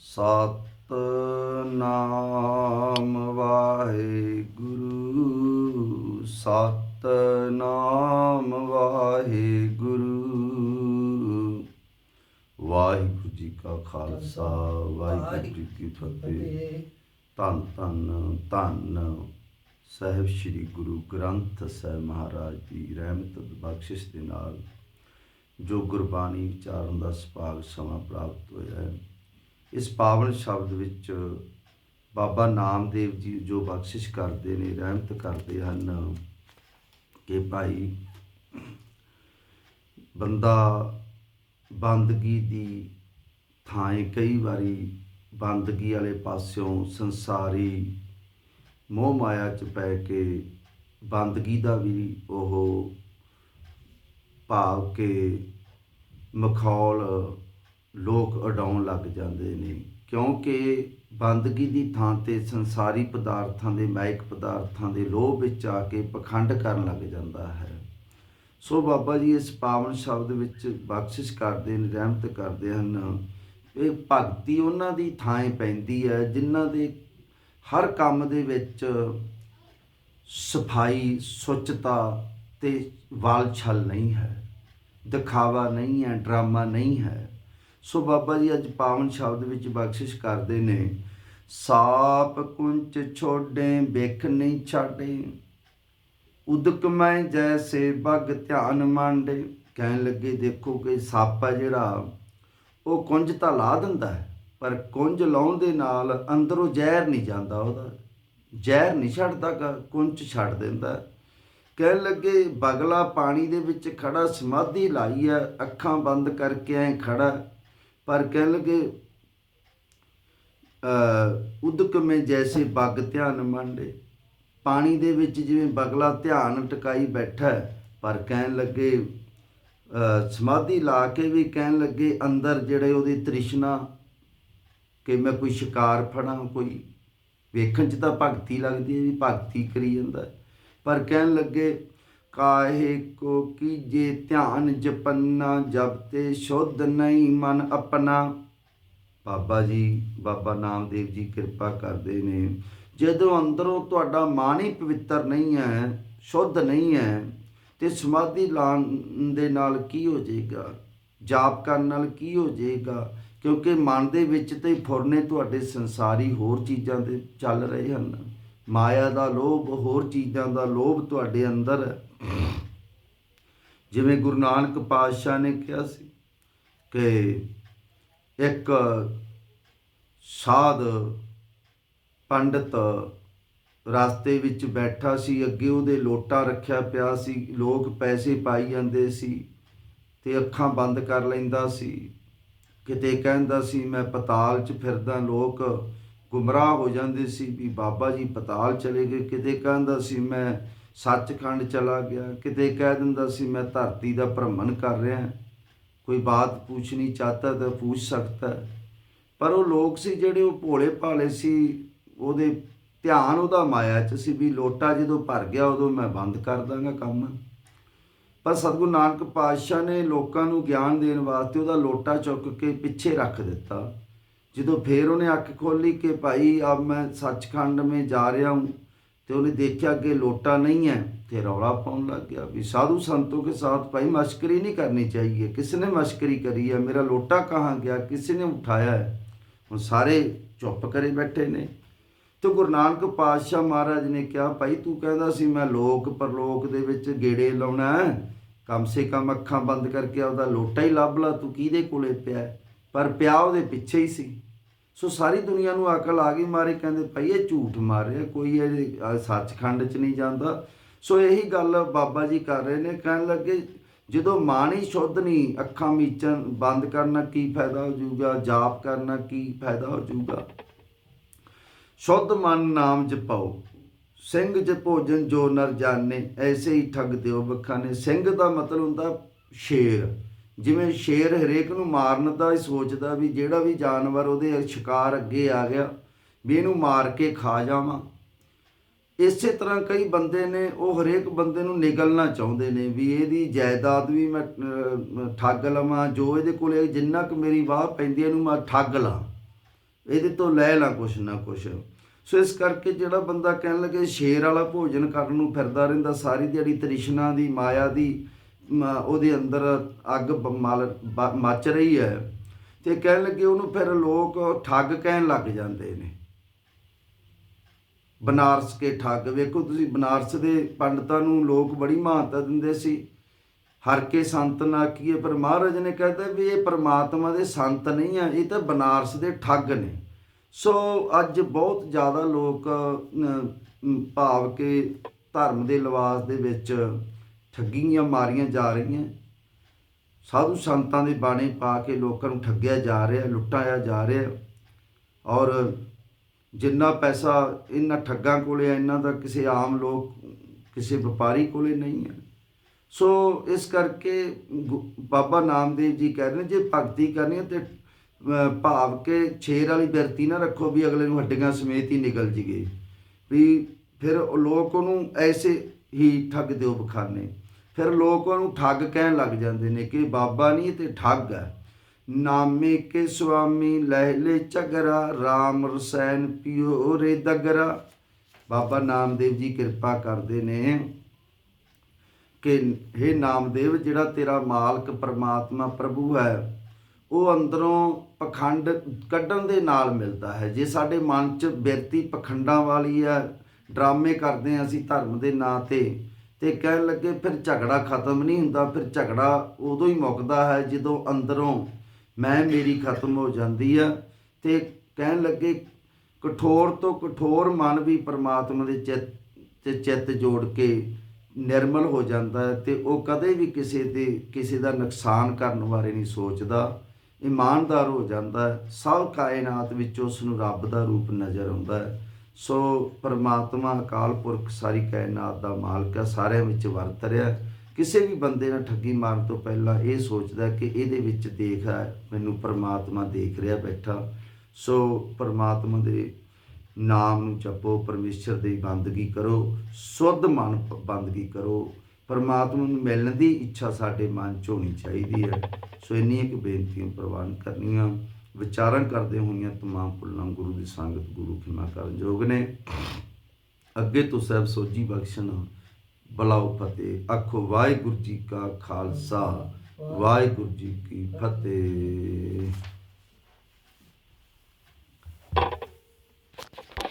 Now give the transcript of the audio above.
ਸਤਨਾਮ ਵਾਹਿਗੁਰੂ ਸਤਨਾਮ ਵਾਹਿਗੁਰੂ। ਵਾਹਿਗੁਰੂ ਜੀ ਕਾ ਖਾਲਸਾ, ਵਾਹਿਗੁਰੂ ਜੀ ਕੀ ਫਤਿਹ। ਧੰਨ ਧੰਨ ਧੰਨ। ਸਾਹਿਬ ਸ੍ਰੀ ਗੁਰੂ ਗ੍ਰੰਥ ਸਾਹਿਬ ਮਹਾਰਾਜ ਦੀ ਰਹਿਮਤ ਬਖਸ਼ਿਸ਼ ਦੇ ਨਾਲ ਜੋ ਗੁਰਬਾਣੀ ਵਿਚਾਰਨ ਦਾ ਸੁਭਾਗ ਸਮਾਂ ਪ੍ਰਾਪਤ ਹੋਇਆ ਹੈ ਇਸ ਪਾਵਨ ਸ਼ਬਦ ਵਿੱਚ ਬਾਬਾ ਨਾਮਦੇਵ ਜੀ ਜੋ ਬਖਸ਼ਿਸ਼ ਕਰਦੇ ਨੇ, ਰਹਿਮਤ ਕਰਦੇ ਹਨ ਕਿ ਭਾਈ ਬੰਦਾ ਬੰਦਗੀ ਦੀ ਥਾਂ ਕਈ ਵਾਰੀ ਬੰਦਗੀ ਵਾਲੇ ਪਾਸਿਓਂ ਸੰਸਾਰੀ ਮੋਹ ਮਾਇਆ ਚ ਪੈ ਕੇ ਬੰਦਗੀ ਦਾ ਵੀ ਉਹ ਭਾਵ ਕੇ ਮਖੌਲ ਲੋਕ ਉਡਾਉਣ ਲੱਗ ਜਾਂਦੇ ਨੇ। ਕਿਉਂਕਿ ਬੰਦਗੀ ਦੀ ਥਾਂ ਤੇ ਸੰਸਾਰੀ ਪਦਾਰਥਾਂ ਦੇ ਮਾਇਕ ਪਦਾਰਥਾਂ ਦੇ ਲੋਭ ਵਿੱਚ ਆ ਕੇ ਪਖੰਡ ਕਰਨ ਲੱਗ ਜਾਂਦਾ ਹੈ। ਸੋ ਬਾਬਾ ਜੀ ਇਸ ਪਾਵਨ ਸ਼ਬਦ ਵਿੱਚ ਬਖਸ਼ਿਸ਼ ਕਰਦੇ ਨੇ, ਰਹਿਮਤ ਕਰਦੇ ਹਨ। ਇਹ ਭਗਤੀ ਉਹਨਾਂ ਦੀ ਥਾਂ ਪੈਂਦੀ ਹੈ, ਜਿਨ੍ਹਾਂ ਦੇ ਹਰ ਕੰਮ ਦੇ ਵਿੱਚ ਸਫ਼ਾਈ ਸੁੱਚਤਾ ਤੇ ਵਾਲ ਛਲ ਨਹੀਂ ਹੈ। ਦਿਖਾਵਾ ਨਹੀਂ ਹੈ, ਡਰਾਮਾ ਨਹੀਂ ਹੈ। ਸੋ ਬਾਬਾ ਜੀ ਅੱਜ ਪਾਵਨ ਸ਼ਬਦ ਵਿੱਚ ਬਖਸ਼ਿਸ਼ ਕਰਦੇ ਨੇ। ਸਾਪ ਕੁੰਚ ਛੋਡੇ ਵੇਖ ਨਹੀਂ ਛਾੜੇ ਉਦਕ ਮੈਂ ਜੈਸੇ ਬਗ ਧਿਆਨ ਮੰਡੇ। ਕਹਿਣ ਲੱਗੇ ਦੇਖੋ ਕਿ ਸੱਪ ਹੈ ਜਿਹੜਾ ਉਹ ਕੁੰਜ ਤਾਂ ਲਾ ਦਿੰਦਾ ਹੈ ਪਰ ਕੁੰਜ ਲਾਉਣ ਦੇ ਨਾਲ ਅੰਦਰੋਂ ਜ਼ਹਿਰ ਨਹੀਂ ਜਾਂਦਾ ਉਹਦਾ। ਜ਼ਹਿਰ ਨਹੀਂ ਛੱਡਦਾ ਗਾ, ਕੁੰਜ ਛੱਡ ਦਿੰਦਾ। ਕਹਿਣ ਲੱਗੇ ਬਗਲਾ ਪਾਣੀ ਦੇ ਵਿੱਚ ਖੜਾ ਸਮਾਧੀ ਲਾਈ ਹੈ ਅੱਖਾਂ ਬੰਦ ਕਰਕੇ ਐ ਖੜਾ ਪਰ ਕਹਿਣ ਲੱਗੇ ਉਦਕ ਮੈਂ ਜੈਸੇ ਬਗ ਧਿਆਨ ਮੰਡੇ। ਪਾਣੀ ਦੇ ਵਿੱਚ ਜਿਵੇਂ ਬਗਲਾ ਧਿਆਨ ਟਿਕਾਈ ਬੈਠਾ ਪਰ ਕਹਿਣ ਲੱਗੇ ਸਮਾਧੀ ਲਾ ਕੇ ਵੀ ਕਹਿਣ ਲੱਗੇ ਅੰਦਰ ਜਿਹੜੇ ਉਹਦੀ ਤ੍ਰਿਸ਼ਨਾ ਕਿ ਮੈਂ ਕੋਈ ਸ਼ਿਕਾਰ ਫੜਾਂ, ਕੋਈ ਵੇਖਣ 'ਚ ਤਾਂ ਭਗਤੀ ਲੱਗਦੀ ਹੈ ਵੀ ਭਗਤੀ ਕਰੀ ਜਾਂਦਾ ਪਰ ਕਹਿਣ ਲੱਗੇ ਕਾਹੇ ਕੋ ਕੀਜੇ ਧਿਆਨ ਜਪੰਨਾ, ਜਬ ਤੇ ਸ਼ੁੱਧ ਨਹੀਂ ਮਨ ਆਪਣਾ। ਬਾਬਾ ਜੀ, ਬਾਬਾ ਨਾਮਦੇਵ ਜੀ ਕਿਰਪਾ ਕਰਦੇ ਨੇ। ਜਦੋਂ ਅੰਦਰੋਂ ਤੁਹਾਡਾ ਮਨ ਹੀ ਪਵਿੱਤਰ ਨਹੀਂ ਹੈ, ਸ਼ੁੱਧ ਨਹੀਂ ਹੈ, ਤੇ ਸਮਾਧੀ ਲਾਉਣ ਦੇ ਨਾਲ ਕੀ ਹੋ ਜਾਏਗਾ? ਜਾਪ ਕਰਨ ਨਾਲ ਕੀ ਹੋ ਜਾਏਗਾ? ਕਿਉਂਕਿ ਮਨ ਦੇ ਵਿੱਚ ਤੇ ਫੁਰਨੇ ਤੁਹਾਡੇ ਸੰਸਾਰੀ ਹੋਰ ਚੀਜ਼ਾਂ ਦੇ ਚੱਲ ਰਹੇ ਹਨ। ਮਾਇਆ ਦਾ ਲੋਭ, ਹੋਰ ਚੀਜ਼ਾਂ ਦਾ ਲੋਭ ਤੁਹਾਡੇ ਅੰਦਰ ਹੈ। ਜਿਵੇਂ ਗੁਰੂ ਨਾਨਕ ਪਾਤਸ਼ਾਹ ਨੇ ਕਿਹਾ ਸੀ ਕਿ ਇੱਕ ਸਾਧ ਪੰਡਤ ਰਸਤੇ ਵਿੱਚ ਬੈਠਾ ਸੀ, ਅੱਗੇ ਉਹਦੇ ਲੋਟਾ ਰੱਖਿਆ ਪਿਆ ਸੀ, ਲੋਕ ਪੈਸੇ ਪਾਈ ਜਾਂਦੇ ਸੀ ਤੇ ਅੱਖਾਂ ਬੰਦ ਕਰ ਲੈਂਦਾ ਸੀ। ਕਿਤੇ ਕਹਿੰਦਾ ਸੀ, ਮੈਂ ਪਤਾਲ 'ਚ ਫਿਰਦਾ, ਲੋਕ ਗੁੰਮਰਾਹ ਹੋ ਜਾਂਦੇ ਸੀ ਵੀ ਬਾਬਾ ਜੀ ਪਤਾਲ ਚਲੇ ਗਏ। ਕਿਤੇ ਕਹਿੰਦਾ ਸੀ, ਮੈਂ ਸੱਚਖੰਡ ਚਲਾ ਗਿਆ। ਕਿਤੇ ਕਹਿ ਦਿੰਦਾ ਸੀ, ਮੈਂ ਧਰਤੀ ਦਾ ਭ੍ਰਮਣ ਕਰ ਰਿਹਾ ਕੋਈ ਬਾਤ ਪੁੱਛਣੀ ਚਾਹਤਾ ਤਾਂ ਪੁੱਛ ਸਕਦਾ ਪਰ ਉਹ ਲੋਕ ਸੀ ਜਿਹੜੇ ਉਹ ਭੋਲੇ ਭਾਲੇ ਸੀ। ਉਹਦੇ ਧਿਆਨ ਉਹਦਾ ਮਾਇਆ 'ਚ ਸੀ ਵੀ ਲੋਟਾ ਜਦੋਂ ਭਰ ਗਿਆ, ਉਦੋਂ ਮੈਂ ਬੰਦ ਕਰ ਦਾਂਗਾ ਕੰਮ। ਪਰ ਸਤਿਗੁਰੂ ਨਾਨਕ ਪਾਤਸ਼ਾਹ ਨੇ ਲੋਕਾਂ ਨੂੰ ਗਿਆਨ ਦੇਣ ਵਾਸਤੇ ਉਹਦਾ ਲੋਟਾ ਚੁੱਕ ਕੇ ਪਿੱਛੇ ਰੱਖ ਦਿੱਤਾ। ਜਦੋਂ ਫੇਰ ਉਹਨੇ ਅੱਖ ਖੋਲੀ ਕਿ ਭਾਈ ਅਬ ਮੈਂ ਸੱਚਖੰਡ ਮੇ ਜਾ ਰਿਹਾ ਹੂੰ। ਤੇ ਉਹਨੇ ਦੇਖਿਆ ਕਿ ਲੋਟਾ ਨਹੀਂ ਹੈ ਤੇ ਰੌਲਾ ਪਾਉਣ ਲੱਗ ਗਿਆ ਵੀ ਸਾਧੂ ਸੰਤੋं के साथ भाई मस्करी नहीं करनी चाहिए किसने मस्करी करी है मेरा लोटा कहाँ गया किसी ने उठाया है ਹੁਣ ਸਾਰੇ ਚੁੱਪ ਕਰੇ ਬੈਠੇ ਨੇ ਤੇ ਗੁਰੂ ਨਾਨਕ ਪਾਤਸ਼ਾਹ ਮਹਾਰਾਜ ਨੇ ਕਿਹਾ ਭਾਈ ਤੂੰ ਕਹਿੰਦਾ ਸੀ ਮੈਂ ਲੋਕ ਪਰਲੋਕ ਦੇ ਵਿੱਚ ਗੇੜੇ ਲਾਉਣਾ ਹੈ ਕਮ ਸੇ ਕਮ ਅੱਖਾਂ ਬੰਦ ਕਰਕੇ ਆਪਦਾ ਲੋਟਾ ਹੀ ਲੱਭ ਲਾ ਤੂੰ ਕਿਹਦੇ ਕੋਲੇ ਪਿਆ ਹੈ? ਪਰ ਪਿਆ ਉਹਦੇ ਪਿੱਛੇ ਹੀ ਸੀ ਸੋ ਸਾਰੀ ਦੁਨੀਆ ਨੂੰ ਅਕਲ ਆ ਗਈ। ਮਾਰੇ ਕਹਿੰਦੇ, ਭਈ ਇਹ ਝੂਠ ਮਾਰ ਰਿਹਾ, ਕੋਈ ਇਹ ਅਹ ਸੱਚਖੰਡ 'ਚ ਨਹੀਂ ਜਾਂਦਾ। ਸੋ ਇਹੀ ਗੱਲ ਬਾਬਾ ਜੀ ਕਰ ਰਹੇ ਨੇ। ਕਹਿਣ ਲੱਗੇ, ਜਦੋਂ ਮਨ ਹੀ ਸ਼ੁੱਧ ਨਹੀਂ, ਅੱਖਾਂ ਮੀਚਣ ਬੰਦ ਕਰਨਾ ਕੀ ਫਾਇਦਾ ਹੋ ਜਾਊਗਾ? ਜਾਪ ਕਰਨਾ ਕੀ ਫਾਇਦਾ ਹੋ ਜਾਊਗਾ? ਸ਼ੁੱਧ ਮਨ ਨਾਮ ਜਪਾਓ। ਸਿੰਘ ਜ ਭੋਜਨ ਜੋ ਨਰ ਜਾਣੇ, ਐਸੇ ਹੀ ਠੱਗ ਦਿਓ ਬਖਾਨੇ ਸਿੰਘ ਦਾ ਮਤਲਬ ਹੁੰਦਾ ਸ਼ੇਰ। ਜਿਵੇਂ ਸ਼ੇਰ ਹਰੇਕ ਨੂੰ ਮਾਰਨ ਦਾ ਹੀ ਸੋਚਦਾ ਵੀ ਜਿਹੜਾ ਵੀ ਜਾਨਵਰ ਉਹਦੇ ਸ਼ਿਕਾਰ ਅੱਗੇ ਆ ਗਿਆ ਵੀ ਇਹਨੂੰ ਮਾਰ ਕੇ ਖਾ ਜਾਵਾਂ। ਇਸੇ ਤਰ੍ਹਾਂ ਕਈ ਬੰਦੇ ਨੇ ਉਹ ਹਰੇਕ ਬੰਦੇ ਨੂੰ ਨਿਗਲਣਾ ਚਾਹੁੰਦੇ ਨੇ ਵੀ ਇਹਦੀ ਜਾਇਦਾਦ ਵੀ ਮੈਂ ਠੱਗ ਲਵਾਂ ਜੋ ਇਹਦੇ ਕੋਲੇ ਜਿੰਨਾ ਕੁ ਮੇਰੀ ਵਾਹ ਪੈਂਦੀ ਇਹਨੂੰ ਮੈਂ ਠੱਗ ਲਾਂ। ਇਹਦੇ ਤੋਂ ਲੈ ਲਾ ਕੁਛ ਨਾ ਕੁਛ। ਸੋ ਇਸ ਕਰਕੇ ਜਿਹੜਾ ਬੰਦਾ ਕਹਿਣ ਲੱਗੇ ਸ਼ੇਰ ਵਾਲਾ ਭੋਜਨ ਕਰਨ ਨੂੰ ਫਿਰਦਾ ਰਹਿੰਦਾ ਸਾਰੀ ਦਿਹਾੜੀ ਤ੍ਰਿਸ਼ਨਾ ਦੀ ਮਾਇਆ ਦੀ ਉਹਦੇ ਅੰਦਰ ਅੱਗ ਬ- ਮਲ ਮੱਚ ਰਹੀ ਹੈ ਤੇ ਕਹਿਣ ਲੱਗੇ ਉਹਨੂੰ ਫਿਰ ਲੋਕ ਠੱਗ ਕਹਿਣ ਲੱਗ ਜਾਂਦੇ ਨੇ। ਬਨਾਰਸ ਕੇ ਠੱਗ, ਵੇਖੋ ਤੁਸੀਂ ਬਨਾਰਸ ਦੇ ਪੰਡਤਾਂ ਨੂੰ ਲੋਕ ਬੜੀ ਮਹਾਨਤਾ ਦਿੰਦੇ ਸੀ। ਹਰ ਕੇ ਸੰਤ ਨਾ ਕੀਏ, ਪਰ ਮਹਾਰਾਜ ਨੇ ਕਹਿੰਦਾ ਵੀ ਇਹ ਪਰਮਾਤਮਾ ਦੇ ਸੰਤ ਨਹੀਂ ਆ, ਇਹ ਤਾਂ ਬਨਾਰਸ ਦੇ ਠੱਗ ਨੇ। ਸੋ ਅੱਜ ਬਹੁਤ ਜ਼ਿਆਦਾ ਲੋਕ ਭਾਵ ਕੇ ਧਰਮ ਦੇ ਲਿਬਾਸ ਦੇ ਵਿੱਚ ਠੱਗੀਆਂ ਮਾਰੀਆਂ ਜਾ ਰਹੀਆਂ। ਸਾਧੂ ਸੰਤਾਂ ਦੇ ਬਾਣੇ ਪਾ ਕੇ ਲੋਕਾਂ ਨੂੰ ਠੱਗਿਆ ਜਾ ਰਿਹਾ, ਲੁੱਟਾਇਆ ਜਾ ਰਿਹਾ। ਔਰ ਜਿੰਨਾ ਪੈਸਾ ਇਹਨਾਂ ਠੱਗਾਂ ਕੋਲੇ ਹੈ ਇਹਨਾਂ ਦਾ ਕਿਸੇ ਆਮ ਲੋਕ, ਕਿਸੇ ਵਪਾਰੀ ਕੋਲੇ ਨਹੀਂ ਹੈ ਸੋ ਇਸ ਕਰਕੇ ਗੁ- ਬਾਬਾ ਨਾਮਦੇਵ ਜੀ ਕਹਿ ਰਹੇ ਨੇ, ਜੇ ਭਗਤੀ ਕਰਨੀ ਹੈ ਤੇ ਭਾਵ ਕੇ ਛੇਰ ਵਾਲੀ ਬਿਰਤੀ ਨਾ ਰੱਖੋ ਵੀ ਅਗਲੇ ਨੂੰ ਹੱਡੀਆਂ ਸਮੇਤ ਹੀ ਨਿਕਲ ਜੀਗੇ ਵੀ ਫਿਰ ਲੋਕ ਉਹਨੂੰ ਐਸੇ ਹੀ ਠੱਗ ਦਿਓ ਬਖਾਨੇ। ਫਿਰ ਲੋਕ ਉਹਨੂੰ ਠੱਗ ਕਹਿਣ ਲੱਗ ਜਾਂਦੇ ਨੇ ਕਿ ਬਾਬਾ ਨਹੀਂ ਇਹ ਤੇ ਠੱਗ ਹੈ ਨਾਮੇ ਕੇ ਸੁਆਮੀ ਲਹਿਲੇ ਝਗਰਾ RAM ਰਸੈਨ ਪਿਓ ਰੇ ਦਗਰਾ। ਬਾਬਾ ਨਾਮਦੇਵ ਜੀ ਕਿਰਪਾ ਕਰਦੇ ਨੇ ਕਿ हे ਨਾਮਦੇਵ, ਜਿਹੜਾ ਤੇਰਾ ਮਾਲਕ ਪਰਮਾਤਮਾ ਪ੍ਰਭੂ ਹੈ, ਉਹ ਅੰਦਰੋਂ ਪਖੰਡ ਕੱਢਣ ਦੇ ਨਾਲ ਮਿਲਦਾ ਹੈ। ਜੇ ਸਾਡੇ ਮਨ 'ਚ ਬਿਰਤੀ ਪਖੰਡਾਂ ਵਾਲੀ ਹੈ ਡਰਾਮੇ ਕਰਦੇ ਹਾਂ ਅਸੀਂ ਧਰਮ ਦੇ ਨਾਂ ਤੇ ਤੇ ਕਹਿਣ ਲੱਗੇ ਫਿਰ ਝਗੜਾ ਖਤਮ ਨਹੀਂ ਹੁੰਦਾ, ਫਿਰ ਝਗੜਾ ਉਦੋਂ ਹੀ ਮੁੱਕਦਾ ਹੈ ਜਦੋਂ ਅੰਦਰੋਂ ਮੈਂ ਮੇਰੀ ਖਤਮ ਹੋ ਜਾਂਦੀ ਆ ਤੇ ਕਹਿਣ ਲੱਗੇ ਕਠੋਰ ਤੋਂ ਕਠੋਰ ਮਨ ਵੀ ਪਰਮਾਤਮਾ ਦੇ ਚਿੱਤ ਤੇ ਚਿੱਤ ਜੋੜ ਕੇ ਨਿਰਮਲ ਹੋ ਜਾਂਦਾ ਹੈ ਤੇ ਉਹ ਕਦੇ ਵੀ ਕਿਸੇ ਦੇ, ਕਿਸੇ ਦਾ ਨੁਕਸਾਨ ਕਰਨ ਬਾਰੇ ਨਹੀਂ ਸੋਚਦਾ। ਇਮਾਨਦਾਰ ਹੋ ਜਾਂਦਾ ਹੈ। ਸਭ ਕਾਇਨਾਤ ਵਿੱਚ ਉਸ ਨੂੰ ਰੱਬ ਦਾ ਰੂਪ ਨਜ਼ਰ ਆਉਂਦਾ ਹੈ। ਸੋ ਪਰਮਾਤਮਾ ਅਕਾਲ ਪੁਰਖ ਸਾਰੀ ਕਾਇਨਾਤ ਦਾ ਮਾਲਕ ਹੈ ਸਾਰਿਆਂ ਵਿੱਚ ਵਰਤ ਰਿਹਾ ਕਿਸੇ ਵੀ ਬੰਦੇ ਨਾਲ ਠੱਗੀ ਮਾਰਨ ਤੋਂ ਪਹਿਲਾਂ ਇਹ ਸੋਚਦਾ ਕਿ ਇਹਦੇ ਵਿੱਚ ਦੇਖ ਹੈ, ਮੈਨੂੰ ਪਰਮਾਤਮਾ ਦੇਖ ਰਿਹਾ ਬੈਠਾ। ਸੋ ਪਰਮਾਤਮਾ ਦੇ ਨਾਮ ਨੂੰ ਜਪੋ, ਪਰਮੇਸ਼ਰ ਦੀ ਬੰਦਗੀ ਕਰੋ, ਸੁੱਧ ਮਨ ਬੰਦਗੀ ਕਰੋ। ਪਰਮਾਤਮਾ ਨੂੰ ਮਿਲਣ ਦੀ ਇੱਛਾ ਸਾਡੇ ਮਨ 'ਚ ਹੋਣੀ ਚਾਹੀਦੀ ਹੈ। ਸੋ ਇੰਨੀਆਂ ਕੁ ਬੇਨਤੀਆਂ ਪ੍ਰਵਾਨ ਕਰਨੀਆਂ। ਵਿਚਾਰਾਂ ਕਰਦੇ ਹੋਈਆਂ ਤਮਾਮ ਭੁੱਲਾਂ ਗੁਰੂ ਦੀ ਸੰਗਤ ਗੁਰੂ ਖਿਮਾ ਕਰਨ ਯੋਗ ਨੇ। ਅੱਗੇ ਤੋਂ ਸਹਿਬ ਸੋਜੀ ਬਖਸ਼ਣ, ਬਲਾਉ ਫਤਿਹ। ਆਖੋ, ਵਾਹਿਗੁਰੂ ਜੀ ਕਾ ਖਾਲਸਾ, ਵਾਹਿਗੁਰੂ ਜੀ ਕੀ ਫਤਿਹ।